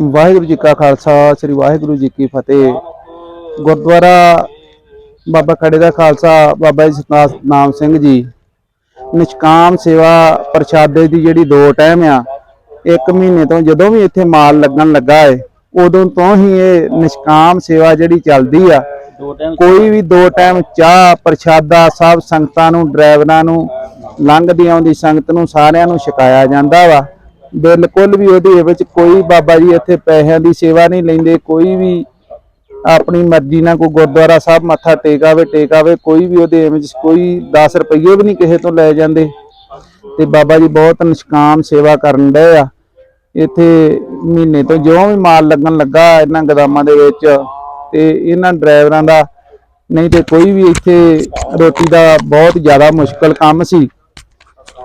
ਵਾਹਿਗੁਰੂ ਜੀ ਕਾ ਖਾਲਸਾ ਸ੍ਰੀ ਵਾਹਿਗੁਰੂ ਜੀ ਕੀ ਫਤਿਹ। ਗੁਰਦੁਆਰਾ ਬਾਬਾ ਖੜੇ ਦਾ ਖਾਲਸਾ ਬਾਬਾ ਜੀ ਨਾਮ ਸਿੰਘ ਜੀ। ਨਿਸ਼ਕਾਮ ਸੇਵਾ ਪ੍ਰਸ਼ਾਦੇ ਦੀ ਜਿਹੜੀ ਦੋ ਟਾਈਮ ਆ ਇੱਕ ਮਹੀਨੇ ਤੋਂ ਜਦੋਂ ਵੀ ਇੱਥੇ ਮਾਲ ਲੱਗਣ ਲੱਗਾ ਏ ਉਦੋਂ ਤੋਂ ਹੀ ਇਹ ਨਿਸ਼ਕਾਮ ਸੇਵਾ ਜਿਹੜੀ ਚੱਲਦੀ ਆ। ਕੋਈ ਵੀ ਦੋ ਟਾਈਮ ਚਾਹ ਪ੍ਰਸ਼ਾਦਾ ਸਭ ਸੰਗਤਾਂ ਨੂੰ ਡਰਾਈਵਰਾਂ ਨੂੰ ਲੰਘਦੀ ਆਉਂਦੀ ਸੰਗਤ ਨੂੰ ਸਾਰਿਆਂ ਨੂੰ ਛਕਾਇਆ ਜਾਂਦਾ ਵਾ। ਬਿਲਕੁਲ ਵੀ ਉਹਦੇ ਵਿੱਚ ਕੋਈ ਬਾਬਾ ਜੀ ਇੱਥੇ ਪੈਸਿਆਂ ਦੀ ਸੇਵਾ ਨਹੀਂ ਲੈਂਦੇ, ਕੋਈ ਵੀ ਆਪਣੀ ਮਰਜ਼ੀ ਨਾਲ ਕੋਈ ਗੁਰਦੁਆਰਾ ਸਾਹਿਬ ਮੱਥਾ ਟੇਕਾਵੇ ਟੇਕਾਵੇ, ਕੋਈ ਵੀ ਉਹਦੇ ਵਿੱਚ ਕੋਈ 10 ਰੁਪਏ ਵੀ ਨਹੀਂ ਕਿਸੇ ਤੋਂ ਲੈ ਜਾਂਦੇ। ਤੇ ਬਾਬਾ ਜੀ ਬਹੁਤ ਨਿਸ਼ਕਾਮ ਸੇਵਾ ਕਰਨ ਡਏ ਆ। ਇੱਥੇ ਮਹੀਨੇ ਤੋਂ ਜਿਉਂ ਵੀ ਮਾਲ ਲੱਗਣ ਲੱਗਾ ਇਹਨਾਂ ਗਦਾਮਾਂ ਦੇ ਵਿੱਚ ਤੇ ਇਹਨਾਂ ਡਰਾਈਵਰਾਂ ਦਾ, ਨਹੀਂ ਤੇ ਕੋਈ ਵੀ ਇੱਥੇ ਰੋਟੀ ਦਾ ਬਹੁਤ ਜ਼ਿਆਦਾ ਮੁਸ਼ਕਲ ਕੰਮ ਸੀ।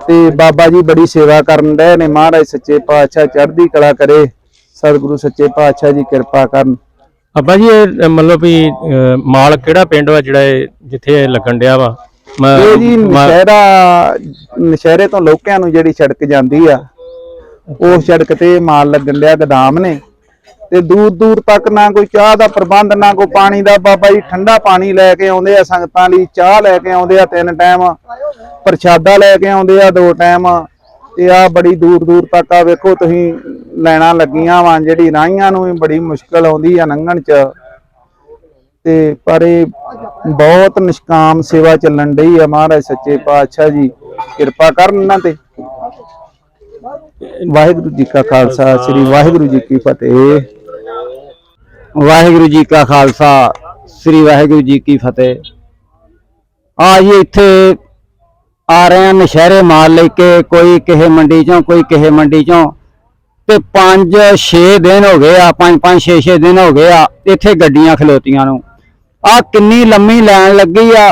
ਤੇ ਬਾਬਾ ਜੀ ਬੜੀ ਸੇਵਾ ਕਰਨ ਡਏ ਨੇ। ਮਹਾਰਾਜ ਸੱਚੇ ਪਾਤਸ਼ਾਹ ਚੜ੍ਹਦੀ ਕਲਾ ਕਰੇ। ਸਤਿਗੁਰੂ ਸੱਚੇ ਪਾਤਸ਼ਾਹ ਜੀ ਕਿਰਪਾ ਕਰਨ। ਅੱਬਾ ਜੀ ਇਹ ਮਤਲਬ ਵੀ ਅਹ, ਮਾਲ ਕਿਹੜਾ ਪਿੰਡ ਵਾ ਜਿਹੜਾ ਇਹ ਜਿੱਥੇ ਇਹ ਲੱਗਣ ਡਿਆ ਵਾ? ਮੈਂ- ਇਹ ਜੀ ਮੈਂ- ਨਸ਼ਹਿਰਾ ਨਸ਼ਹਿਰੇ ਤੋਂ ਲੋਕਿਆਂ ਨੂੰ ਜਿਹੜੀ ਸੜਕ ਜਾਂਦੀ ਆ ਉਹ ਸੜਕ ਤੇ ਮਾਲ ਲੱਗਣ ਲਿਆ ਗਦਾਮ ਨੇ। ਤੇ ਦੂਰ ਦੂਰ ਤੱਕ ਨਾ ਕੋਈ ਚਾਹ ਦਾ ਪ੍ਰਬੰਧ, ਨਾ ਕੋਈ ਪਾਣੀ ਦਾ। ਬਾਬਾ ਜੀ ਠੰਡਾ ਪਾਣੀ ਲੈ ਕੇ ਆਉਂਦੇ ਆ ਸੰਗਤਾਂ ਲਈ, ਚਾਹ ਲੈ ਕੇ ਆਉਂਦੇ ਆ ਤਿੰਨ ਟਾਈਮ। ਪ੍ਰਸ਼ਾਦਾ ਲੈ ਕੇ ਆਉਂਦੇ ਆ ਦੋ ਟਾਈਮ। ਤੇ ਆ ਬੜੀ ਦੂਰ ਦੂਰ ਤੱਕ ਆ, ਵੇਖੋ ਤੁਸੀਂ, ਲੈਣਾ ਲੱਗੀਆਂ ਵਾਂ, ਜਿਹੜੀ ਰਾਹੀਆਂ ਨੂੰ ਵੀ ਬੜੀ ਮੁਸ਼ਕਲ ਆਉਂਦੀ ਆ ਲੰਘਣ ਚ। ਤੇ ਪਰ ਇਹ ਬਹੁਤ ਨਿਸ਼ਕਾਮ ਸੇਵਾ ਚੱਲਣ ਡਈ ਆ ਮਹਾਰਾਜ ਸੱਚੇ ਪਾਤਸ਼ਾਹ ਜੀ, ਕਿਰਪਾ ਕਰਨ ਇਹਨਾਂ ਤੇ। ਵਾਹਿਗੁਰੂ ਜੀ ਕਾ ਖਾਲਸਾ, ਸ੍ਰੀ ਵਾਹਿਗੁਰੂ ਜੀ ਕੀ ਫਤਿਹ। ਵਾਹਿਗੁਰੂ ਜੀ ਕਾ ਖਾਲਸਾ, ਸ੍ਰੀ ਵਾਹਿਗੁਰੂ ਜੀ ਕੀ ਫਤਿਹ। ਆ ਜੀ ਇੱਥੇ ਆ ਰਹੇ ਆ ਨਸ਼ਹਿਰੇ ਮਾਲ ਲੈ ਕੇ, ਕੋਈ ਕਿਸੇ ਮੰਡੀ ਚੋਂ, ਕੋਈ ਕਿਸੇ ਮੰਡੀ ਚੋਂ। ਤੇ 5 6 ਦਿਨ ਹੋ ਗਏ ਆ 5 5 6 6 ਦਿਨ ਹੋ ਗਏ ਆ, ਇੱਥੇ ਗੱਡੀਆਂ ਖਲੋਤੀਆਂ ਨੂੰ। ਆ ਕਿੰਨੀ ਲੰਮੀ ਲਾਈਨ ਲੱਗੀ ਆ,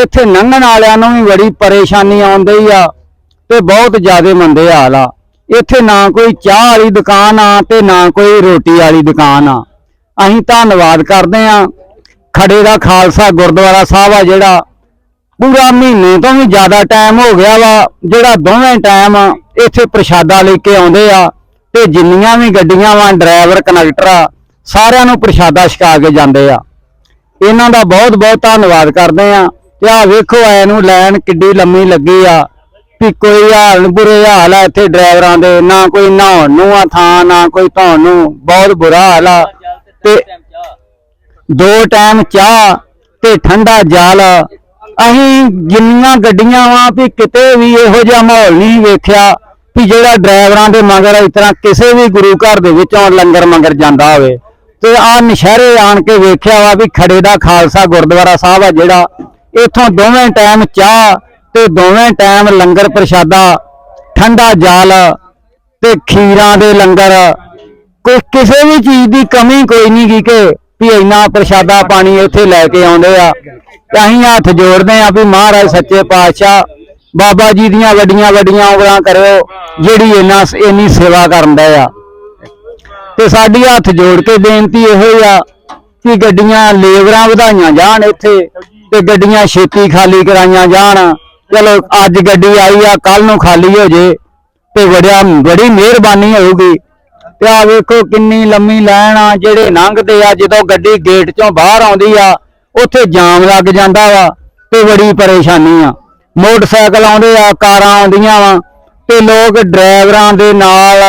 ਇੱਥੇ ਲੰਘਣ ਵਾਲਿਆਂ ਨੂੰ ਵੀ ਬੜੀ ਪਰੇਸ਼ਾਨੀ ਆਉਂਦੀ ਆ, ਤੇ ਬਹੁਤ ਜ਼ਿਆਦਾ ਮੰਦੇ ਹਾਲ ਆ। ਇੱਥੇ ਨਾ ਕੋਈ ਚਾਹ ਵਾਲੀ ਦੁਕਾਨ ਆ, ਤੇ ਨਾ ਕੋਈ ਰੋਟੀ ਵਾਲੀ ਦੁਕਾਨ ਆ। ਅਸੀਂ ਧੰਨਵਾਦ ਕਰਦੇ ਆ ਖੜੇ ਦਾ ਖਾਲਸਾ ਗੁਰਦੁਆਰਾ ਸਾਹਿਬ ਆ ਜਿਹੜਾ ਪੂਰਾ ਮਹੀਨੇ ਤੋਂ ਵੀ ਜ਼ਿਆਦਾ ਟਾਈਮ ਹੋ ਗਿਆ ਵਾ, ਜਿਹੜਾ ਦੋਵੇਂ ਟਾਈਮ ਇੱਥੇ ਪ੍ਰਸ਼ਾਦਾ ਲੈ ਕੇ ਆਉਂਦੇ ਆ ਤੇ ਜਿੰਨੀਆਂ ਵੀ ਗੱਡੀਆਂ ਵਾ ਡਰਾਈਵਰ ਕੰਡਕਟਰ ਆ, ਸਾਰਿਆਂ ਨੂੰ ਪ੍ਰਸ਼ਾਦਾ ਛਕਾ ਕੇ ਜਾਂਦੇ ਆ। ਇਹਨਾਂ ਦਾ ਬਹੁਤ ਬਹੁਤ ਧੰਨਵਾਦ ਕਰਦੇ ਆ ਤੇ ਆ ਵੇਖੋ ਐ ਨੂੰ ਲਾਈਨ ਕਿੱਡੀ ਲੰਮੀ ਲੱਗੀ ਆ ਵੀ ਕੋਈ ਹਾਲ, ਬੁਰੇ ਹਾਲ ਆ ਇੱਥੇ ਡਰਾਈਵਰਾਂ ਦੇ, ਨਾ ਕੋਈ ਨਹਾਉਣ ਨੂੰ ਆ ਥਾਂ, ਨਾ ਕੋਈ ਧੋਣ ਨੂੰ, ਬਹੁਤ ਬੁਰਾ ਹਾਲ ਆ। ਤੇ ਦੋ ਟਾਈਮ ਚਾਹ ਤੇ ਠੰਡਾ ਜਾਲ। ਅਸੀਂ ਜਿੰਨੀਆਂ ਗੱਡੀਆਂ ਵਾਂ ਵੀ ਕਿਤੇ ਵੀ ਇਹੋ ਜਿਹਾ ਮਾਹੌਲ ਨਹੀਂ ਵੇਖਿਆ ਵੀ ਜਿਹੜਾ ਡਰਾਈਵਰਾਂ ਦੇ ਮਗਰ ਇਸ ਤਰ੍ਹਾਂ ਕਿਸੇ ਵੀ ਗੁਰੂ ਘਰ ਦੇ ਵਿੱਚੋਂ ਲੰਗਰ ਮੰਗਰ ਜਾਂਦਾ ਹੋਵੇ। ਤੇ ਆ ਨਸ਼ਹਿਰੇ ਆਣ ਕੇ ਵੇਖਿਆ ਵਾ ਵੀ ਖੜੇ ਦਾ ਖਾਲਸਾ ਗੁਰਦੁਆਰਾ ਸਾਹਿਬ ਆ ਜਿਹੜਾ, ਇੱਥੋਂ ਦੋਵੇਂ ਟਾਈਮ ਚਾਹ ਤੇ ਦੋਵੇਂ ਟਾਈਮ ਲੰਗਰ ਪ੍ਰਸ਼ਾਦਾ, ਠੰਡਾ ਜਾਲ ਤੇ ਖੀਰਾਂ ਦੇ ਲੰਗਰ ਕੋਈ ਕਿਸੇ ਵੀ ਚੀਜ਼ ਦੀ ਕਮੀ ਕੋਈ ਨਹੀਂ ਗੀ ਕਿ ਵੀ ਇੰਨਾ ਪ੍ਰਸ਼ਾਦਾ ਪਾਣੀ ਉੱਥੇ ਲੈ ਕੇ ਆਉਂਦੇ ਆ। ਅਸੀਂ ਹੱਥ ਜੋੜਦੇ ਆ ਵੀ ਮਹਾਰਾਜ ਸੱਚੇ ਪਾਤਸ਼ਾਹ, ਬਾਬਾ ਜੀ ਦੀਆਂ ਵੱਡੀਆਂ ਵੱਡੀਆਂ ਉਮਰਾਂ ਕਰਿਓ ਜਿਹੜੀ ਇੰਨਾ ਇੰਨੀ ਸੇਵਾ ਕਰਨ ਦਾ ਆ। ਤੇ ਸਾਡੀ ਹੱਥ ਜੋੜ ਕੇ ਬੇਨਤੀ ਇਹੋ ਹੀ ਆ ਕਿ ਗੱਡੀਆਂ ਲੇਬਰਾਂ ਵਧਾਈਆਂ ਜਾਣ ਇੱਥੇ, ਤੇ ਗੱਡੀਆਂ ਛੇਤੀ ਖਾਲੀ ਕਰਾਈਆਂ ਜਾਣ। ਚਲੋ, ਅੱਜ ਗੱਡੀ ਆਈ ਆ ਕੱਲ ਨੂੰ ਖਾਲੀ ਹੋ ਜੇ, ਤੇ ਬੜਿਆ, ਬੜੀ ਮਿਹਰਬਾਨੀ ਹੋਊਗੀ। ਤੇ ਆ ਵੇਖੋ ਕਿੰਨੀ ਲੰਮੀ ਲਾਈਨ ਆ, ਜਿਹੜੇ ਲੰਘਦੇ ਆ, ਜਦੋਂ ਗੱਡੀ ਗੇਟ ਚੋਂ ਬਾਹਰ ਆਉਂਦੀ ਆ, ਉੱਥੇ ਜਾਮ ਲੱਗ ਜਾਂਦਾ ਵਾ ਤੇ ਬੜੀ ਪਰੇਸ਼ਾਨੀ ਆ। ਮੋਟਰਸਾਈਕਲ ਆਉਂਦੇ ਆ, ਕਾਰਾਂ ਆਉਂਦੀਆਂ ਵਾ ਤੇ ਲੋਕ ਡਰਾਈਵਰਾਂ ਦੇ ਨਾਲ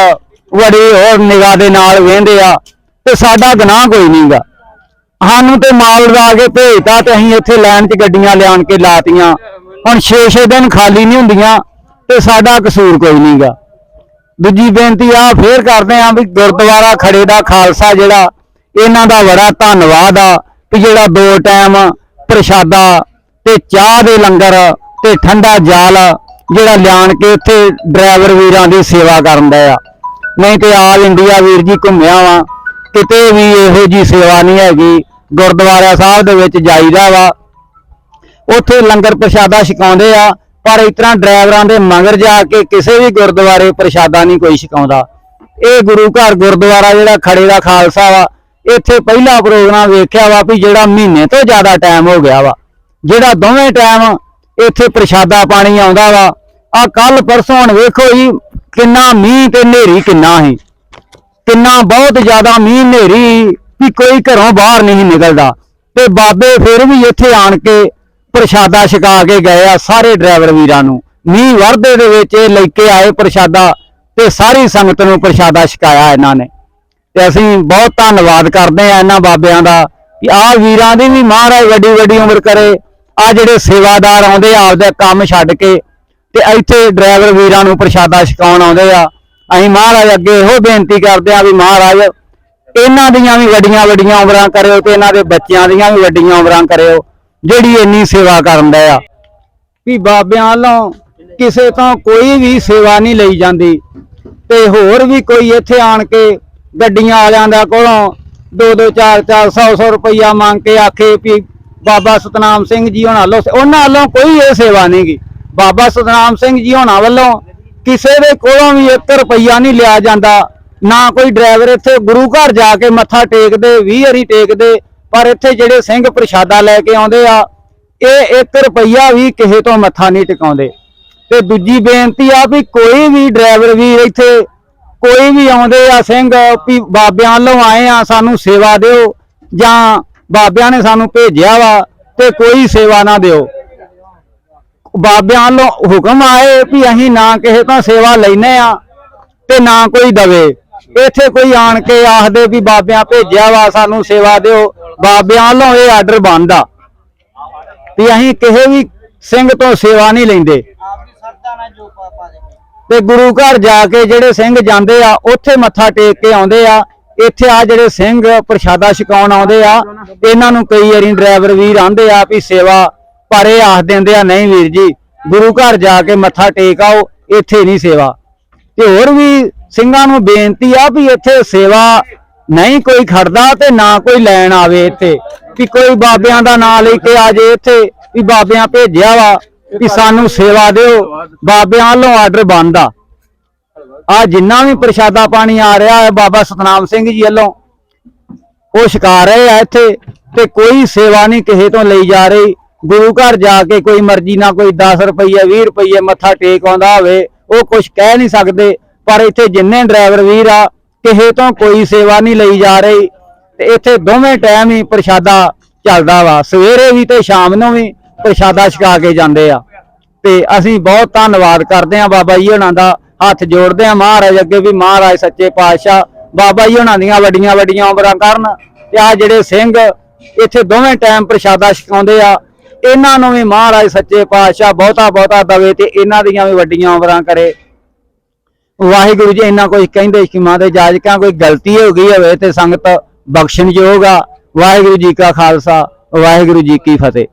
ਬੜੀ ਹੋਰ ਨਿਗਾਹ ਦੇ ਨਾਲ ਵੇਂਦੇ ਆ ਤੇ ਸਾਡਾ ਗਨਾਹ ਕੋਈ ਨਹੀਂਗਾ ਸਾਨੂੰ ਤੇ ਮਾਲ ਲਗਾ ਕੇ ਭੇਜਤਾ ਤੇ ਅਸੀਂ ਇੱਥੇ ਲਾਈਨ 'ਚ ਗੱਡੀਆਂ ਲਿਆਣ ਕੇ ਲਾਤੀਆਂ। ਹੁਣ 6-6 ਦਿਨ ਖਾਲੀ ਨਹੀਂ ਹੁੰਦੀਆਂ ਤੇ ਸਾਡਾ ਕਸੂਰ ਕੋਈ ਨਹੀਂਗਾ ਦੂਜੀ ਬੇਨਤੀ ਆ, ਫੇਰ ਕਰਦੇ ਆ ਵੀ ਗੁਰਦੁਆਰਾ ਖੜੇ ਦਾ ਖਾਲਸਾ ਜਿਹੜਾ, ਇਹਨਾਂ ਦਾ ਬੜਾ ਧੰਨਵਾਦ ਆ ਵੀ ਜਿਹੜਾ ਦੋ ਟਾਈਮ ਪ੍ਰਸ਼ਾਦਾ ਤੇ ਚਾਹ ਦੇ ਲੰਗਰ ਤੇ ਠੰਡਾ ਜਾਲ ਜਿਹੜਾ ਲਿਆਣ ਕੇ ਇੱਥੇ ਡਰਾਈਵਰ ਵੀਰਾਂ ਦੀ ਸੇਵਾ ਕਰਨ ਦਾ ਆ। ਨਹੀਂ ਤੇ ਆਲ ਇੰਡੀਆ ਵੀਰ ਜੀ ਘੁੰਮਿਆ ਵਾ, ਕਿਤੇ ਵੀ ਇਹੋ ਜੀ ਸੇਵਾ ਨਹੀਂ ਹੈਗੀ, ਗੁਰਦੁਆਰਾ ਸਾਹਿਬ ਦੇ ਵਿੱਚ ਜਾਈਦਾ ਵਾ। ਉੱਥੇ ਲੰਗਰ ਪ੍ਰਸ਼ਾਦਾ ਛਕਾਉਂਦੇ ਆ ਪਰ ਇਸ ਤਰ੍ਹਾਂ ਡਰਾਈਵਰਾਂ ਦੇ ਮਗਰ ਜਾ ਕੇ ਕਿਸੇ ਵੀ ਗੁਰਦੁਆਰੇ ਪ੍ਰਸ਼ਾਦਾ ਨਹੀਂ ਕੋਈ ਛਕਾਉਂਦਾ। ਇਹ ਗੁਰੂ ਘਰ ਗੁਰਦੁਆਰਾ ਜਿਹੜਾ ਖੜੇ ਦਾ ਖਾਲਸਾ ਵਾ, ਇੱਥੇ ਪਹਿਲਾ ਪ੍ਰੋਗਰਾਮ ਵੇਖਿਆ ਵਾ ਵੀ ਜਿਹੜਾ ਮਹੀਨੇ ਤੋਂ ਜ਼ਿਆਦਾ ਟਾਈਮ ਹੋ ਗਿਆ ਵਾ। ਜਿਹੜਾ ਦੋਵੇਂ ਟਾਈਮ ਇੱਥੇ ਪ੍ਰਸ਼ਾਦਾ ਪਾਣੀ ਆਉਂਦਾ ਵਾ ਆ ਕੱਲ ਪਰਸੋਂ ਹੁਣ ਵੇਖੋ ਜੀ, ਕਿੰਨਾ ਮੀਂਹ ਤੇ ਹਨੇਰੀ ਕਿੰਨਾ ਸੀ। ਕਿੰਨਾ ਬਹੁਤ ਜ਼ਿਆਦਾ ਮੀਂਹ, ਹਨੇਰੀ ਵੀ ਕੋਈ ਘਰੋਂ ਬਾਹਰ ਨਹੀਂ ਨਿਕਲਦਾ। ਤੇ ਬਾਬੇ ਫਿਰ ਵੀ ਇੱਥੇ ਆਣ ਕੇ ਪ੍ਰਸ਼ਾਦਾ ਛਕਾ ਕੇ ਗਏ ਆ ਸਾਰੇ ਡਰਾਈਵਰ ਵੀਰਾਂ ਨੂੰ। ਮੀਂਹ ਵਰਦੇ ਦੇ ਵਿੱਚ ਇਹ ਲੈ ਕੇ ਆਏ ਪ੍ਰਸ਼ਾਦਾ ਤੇ ਸਾਰੀ ਸੰਗਤ ਨੂੰ ਪ੍ਰਸ਼ਾਦਾ ਛਕਾਇਆ ਇਹਨਾਂ ਨੇ। ਤੇ ਅਸੀਂ ਬਹੁਤ ਧੰਨਵਾਦ ਕਰਦੇ ਆ ਇਹਨਾਂ ਬਾਬਿਆਂ ਦਾ ਕਿ ਆਹ ਵੀਰਾਂ ਦੀ ਵੀ ਮਹਾਰਾਜ ਵੱਡੀ ਵੱਡੀ ਉਮਰ ਕਰੇ। ਆ ਜਿਹੜੇ ਸੇਵਾਦਾਰ ਆਉਂਦੇ ਆ, ਆਪਦਾ ਕੰਮ ਛੱਡ ਕੇ ਤੇ ਇੱਥੇ ਡਰਾਈਵਰ ਵੀਰਾਂ ਨੂੰ ਪ੍ਰਸ਼ਾਦਾ ਛਕਾਉਣ ਆਉਂਦੇ ਆ। ਅਸੀਂ ਮਹਾਰਾਜ ਅੱਗੇ ਇਹੋ ਬੇਨਤੀ ਕਰਦੇ ਆ ਵੀ ਮਹਾਰਾਜ, ਇਹਨਾਂ ਦੀਆਂ ਵੀ ਵੱਡੀਆਂ ਵੱਡੀਆਂ ਉਮਰਾਂ ਕਰਿਓ ਤੇ ਇਹਨਾਂ ਦੇ ਬੱਚਿਆਂ ਦੀਆਂ ਵੀ ਵੱਡੀਆਂ ਉਮਰਾਂ ਕਰਿਓ। ਜਿਹੜੀ ਇੰਨੀ ਸੇਵਾ ਕਰਨ ਦਾ ਆ। ਵੀ ਬਾਬਿਆਂ ਵੱਲੋਂ ਕਿਸੇ ਤੋਂ ਕੋਈ ਵੀ ਸੇਵਾ ਨਹੀਂ ਲਈ ਜਾਂਦੀ। ਤੇ ਹੋਰ ਵੀ ਕੋਈ ਇੱਥੇ ਆਣ ਕੇ ਗੱਡੀਆਂ ਵਾਲਿਆਂ ਦਾ ਕੋਲੋਂ 2-2 4-4 100-100 ਰੁਪਈਆ ਮੰਗ ਕੇ ਆਖੇ ਵੀ ਬਾਬਾ ਸਤਨਾਮ ਸਿੰਘ ਜੀ ਹੋਣਾ ਵੱਲੋਂ ਉਹਨਾਂ ਵੱਲੋਂ ਕੋਈ ਇਹ ਸੇਵਾ ਨਹੀਂ ਗੀ। ਬਾਬਾ ਸਤਨਾਮ ਸਿੰਘ ਜੀ ਹੋਣਾ ਵੱਲੋਂ ਕਿਸੇ ਦੇ ਕੋਲੋਂ ਵੀ 1 ਰੁਪਈਆ ਨਹੀਂ ਲਿਆ ਜਾਂਦਾ। ਨਾ ਕੋਈ ਡਰਾਈਵਰ ਇੱਥੇ ਗੁਰੂ ਘਰ ਜਾ ਕੇ ਮੱਥਾ ਟੇਕਦੇ 20 ਹਰੀ ਟੇਕਦੇ ਪਰ ਇੱਥੇ ਜਿਹੜੇ ਸਿੰਘ ਪ੍ਰਸ਼ਾਦਾ ਲੈ ਕੇ ਆਉਂਦੇ ਆ, ਇਹ 1 ਰੁਪਈਆ ਵੀ ਕਿਸੇ ਤੋਂ ਮੱਥਾ ਨਹੀਂ ਟਿਕਾਉਂਦੇ। ਤੇ ਦੂਜੀ ਬੇਨਤੀ ਆ ਵੀ ਕੋਈ ਵੀ ਡਰਾਈਵਰ ਵੀ ਇੱਥੇ, ਕੋਈ ਵੀ ਆਉਂਦੇ ਆ ਸਿੰਘ ਵੀ ਬਾਬਿਆਂ ਵੱਲੋਂ ਆਏ ਆ, ਸਾਨੂੰ ਸੇਵਾ ਦਿਓ ਜਾਂ ਬਾਬਿਆਂ ਨੇ ਸਾਨੂੰ ਭੇਜਿਆ ਵਾ ਤੇ ਕੋਈ ਸੇਵਾ ਨਾ ਦਿਓ। ਬਾਬਿਆਂ ਵੱਲੋਂ ਹੁਕਮ ਆਏ ਵੀ ਅਸੀਂ ਨਾ ਕਿਸੇ ਤੋਂ ਸੇਵਾ ਲੈਨੇ ਆ ਤੇ ਨਾ ਕੋਈ ਦਵੇ। ਇੱਥੇ ਕੋਈ ਆਣ ਕੇ ਆਖਦੇ ਵੀ ਬਾਬਿਆਂ ਭੇਜਿਆ ਵਾ, ਸਾਨੂੰ ਸੇਵਾ ਦਿਓ। ਬਾਬਿਆਂ ਵੱਲੋਂ ਇਹ ਆਰਡਰ ਬੰਦ ਆ ਵੀ ਅਸੀਂ ਕਿਸੇ ਵੀ ਸਿੰਘ ਤੋਂ ਸੇਵਾ ਨਹੀਂ ਲੈਂਦੇ। ਤੇ ਗੁਰੂ ਘਰ ਜਾ ਕੇ ਜਿਹੜੇ ਸਿੰਘ ਜਾਂਦੇ ਆ ਉੱਥੇ ਮੱਥਾ ਟੇਕ ਕੇ ਆਉਂਦੇ ਆ। ਇੱਥੇ ਆ ਜਿਹੜੇ ਸਿੰਘ ਪ੍ਰਸ਼ਾਦਾ ਛਕਾਉਣ ਆਉਂਦੇ ਆ ਇਹਨਾਂ ਨੂੰ ਕਈ ਵਾਰੀ ਡਰਾਈਵਰ ਵੀਰ ਆਂਦੇ ਆ ਵੀ ਸੇਵਾ ਪਰ ਇਹ ਆਖ ਦਿੰਦੇ ਆ ਨਹੀਂ ਵੀਰ ਜੀ ਗੁਰੂ ਘਰ ਜਾ ਕੇ ਮੱਥਾ ਟੇਕ ਆਓ ਇੱਥੇ ਨਹੀਂ ਸੇਵਾ। ਤੇ ਹੋਰ ਵੀ ਸਿੰਘਾਂ ਨੂੰ ਬੇਨਤੀ ਆ ਵੀ ਇੱਥੇ ਸੇਵਾ ਨਹੀਂ ਕੋਈ ਖੜਦਾ ਤੇ ਨਾ ਕੋਈ ਲੈਣ ਆਵੇ ਇੱਥੇ, ਵੀ ਕੋਈ ਬਾਬਿਆਂ ਦਾ ਨਾਂ ਲੈ ਕੇ ਆ ਜੇ ਇੱਥੇ, ਵੀ ਬਾਬਿਆਂ ਭੇਜਿਆ ਵਾ, ਵੀ ਸਾਨੂੰ ਸੇਵਾ ਦਿਓ, ਬਾਬਿਆਂ ਵੱਲੋਂ ਆਰਡਰ ਬੰਦ ਆ। ਜਿੰਨਾ ਵੀ ਪ੍ਰਸ਼ਾਦਾ ਪਾਣੀ ਆ ਰਿਹਾ ਹੈ, ਬਾਬਾ ਸਤਨਾਮ ਸਿੰਘ ਜੀ ਵੱਲੋਂ, ਉਹ ਛਕਾ ਰਹੇ ਆ ਇੱਥੇ, ਤੇ ਕੋਈ ਸੇਵਾ ਨਹੀਂ ਕਿਸੇ ਤੋਂ ਲਈ ਜਾ ਰਹੀ। ਗੁਰੂ ਘਰ ਜਾ ਕੇ ਕੋਈ ਮਰਜ਼ੀ ਨਾ ਕੋਈ 10 ਰੁਪਏ 20 ਰੁਪਏ ਮੱਥਾ ਟੇਕ ਆਉਂਦਾ ਹੋਵੇ, ਉਹ ਕੁਝ ਕਹਿ ਨਹੀਂ ਸਕਦੇ, ਪਰ ਇੱਥੇ ਜਿੰਨੇ ਡਰਾਈਵਰ ਵੀਰ ਆ ਕਿਸੇ ਤੋਂ ਕੋਈ ਸੇਵਾ ਨਹੀਂ ਲਈ ਜਾ ਰਹੀ। ਤੇ ਇੱਥੇ ਦੋਵੇਂ ਟਾਈਮ ਹੀ ਪ੍ਰਸ਼ਾਦਾ ਚੱਲਦਾ ਵਾ। ਸਵੇਰੇ ਵੀ ਤੇ ਸ਼ਾਮ ਨੂੰ ਵੀ ਪ੍ਰਸ਼ਾਦਾ ਛਕਾ ਕੇ ਜਾਂਦੇ ਆ। ਤੇ ਅਸੀਂ ਬਹੁਤ ਧੰਨਵਾਦ ਕਰਦੇ ਆ ਬਾਬਾ ਜੀ ਹੁਣਾਂ ਦਾ। ਹੱਥ ਜੋੜਦੇ ਆ ਮਹਾਰਾਜ ਅੱਗੇ ਵੀ। ਮਹਾਰਾਜ ਸੱਚੇ ਪਾਤਸ਼ਾਹ, ਬਾਬਾ ਜੀ ਹੁਣਾਂ ਦੀਆਂ ਵੱਡੀਆਂ ਵੱਡੀਆਂ ਉਮਰਾਂ ਕਰਨ। ਤੇ ਆ ਜਿਹੜੇ ਸਿੰਘ ਇੱਥੇ ਦੋਵੇਂ ਟਾਈਮ ਪ੍ਰਸ਼ਾਦਾ ਛਕਾਉਂਦੇ ਆ। ਇਹਨਾਂ ਨੂੰ ਵੀ ਮਹਾਰਾਜ ਸੱਚੇ ਪਾਤਸ਼ਾਹ ਬਹੁਤਾ ਬਹੁਤਾ ਦਵੇ ਤੇ ਇਹਨਾਂ ਦੀਆਂ ਵੀ ਵੱਡੀਆਂ ਉਮਰਾਂ ਕਰੇ। ਵਾਹਿਗੁਰੂ ਜੀ, ਇੰਨਾ ਕੁਝ ਕਹਿੰਦੇ ਕਿ ਦੇ ਜਾਜਕਾਂ, ਕੋਈ ਗਲਤੀ ਹੋ ਗਈ ਹੋਵੇ ਤੇ ਸੰਗਤ ਬਖਸ਼ਣਯੋਗ ਆ। ਵਾਹਿਗੁਰੂ ਜੀ ਕਾ ਖਾਲਸਾ, ਵਾਹਿਗੁਰੂ ਜੀ ਕੀ ਫਤਿਹ।